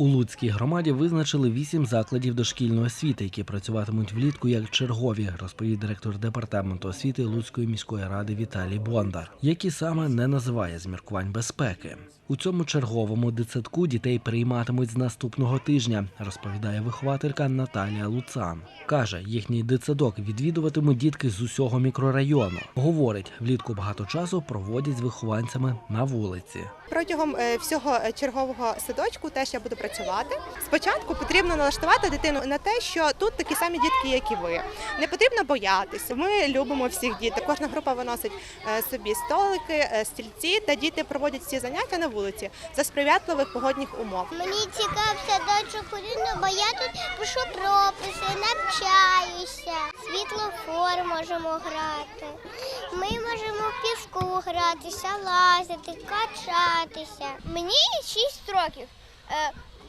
У Луцькій громаді визначили вісім закладів дошкільної освіти, які працюватимуть влітку як чергові, розповів директор департаменту освіти Луцької міської ради Віталій Бондар, які саме не називає з міркувань безпеки. У цьому черговому дитсадку дітей прийматимуть з наступного тижня, розповідає вихователька Наталія Луцан. Каже, їхній дитсадок відвідуватимуть дітки з усього мікрорайону. Говорить, влітку багато часу проводять з вихованцями на вулиці. Протягом е, всього е, чергового садочку теж я буду працювати. Спочатку потрібно налаштувати дитину на те, що тут такі самі дітки, як і ви. Не потрібно боятися. Ми любимо всіх діток. Кожна група виносить е, собі столики, е, стільці, та діти проводять ці заняття на вулиці за сприятливих погодних умов. Мені цікав садочок ходити, бо я тут пишу прописи, навчаюся. Світлофор можемо грати. Ми можемо в піску гратися, лазити, качатися. Мені 6 років.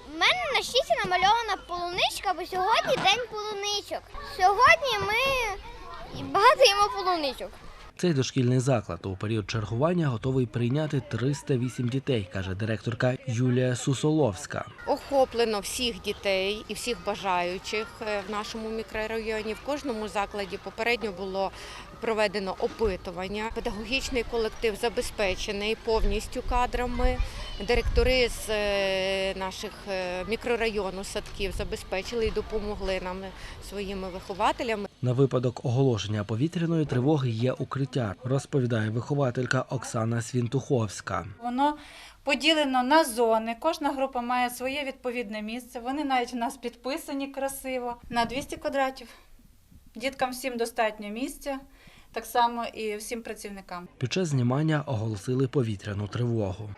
В мене на щиті намальована полуничка, бо сьогодні день полуничок. Сьогодні ми багато їмо полуничок. Цей дошкільний заклад у період чергування готовий прийняти 308 дітей, каже директорка Юлія Сусоловська. охоплено всіх дітей і всіх бажаючих е, в нашому мікрорайоні. В кожному закладі попередньо було проведено опитування. Педагогічний колектив забезпечений повністю кадрами. Директори з е, наших е, мікрорайону садків забезпечили і допомогли нам своїми вихователями. На випадок оголошення повітряної тривоги є укриття, розповідає вихователька Оксана Свінтуховська. Воно поділено на зони. Кожна група має своє відповідне місце. Вони навіть в нас підписані красиво на 200 квадратів. Діткам всім достатньо місця, так само і всім працівникам. Під час знімання оголосили повітряну тривогу.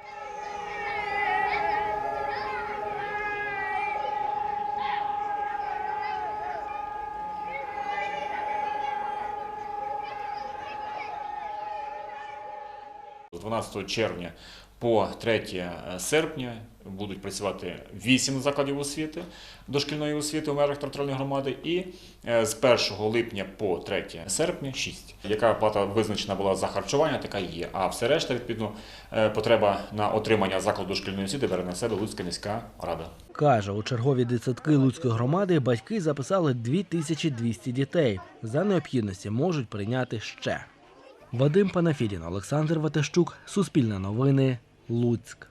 12 червня по 3 серпня будуть працювати 8 закладів освіти, дошкільної освіти у межах територіальної громади, і е, з 1 липня по 3 серпня 6. Яка плата визначена була за харчування, така є. А все решта, відповідно, е, потреба на отримання закладу дошкільної освіти бере на себе Луцька міська рада. Каже, у чергові дитсадки Луцької громади батьки записали 2200 дітей. За необхідності можуть прийняти ще. Вадим Панафідін, Олександр Ватащук, Суспільне новини, Луцьк.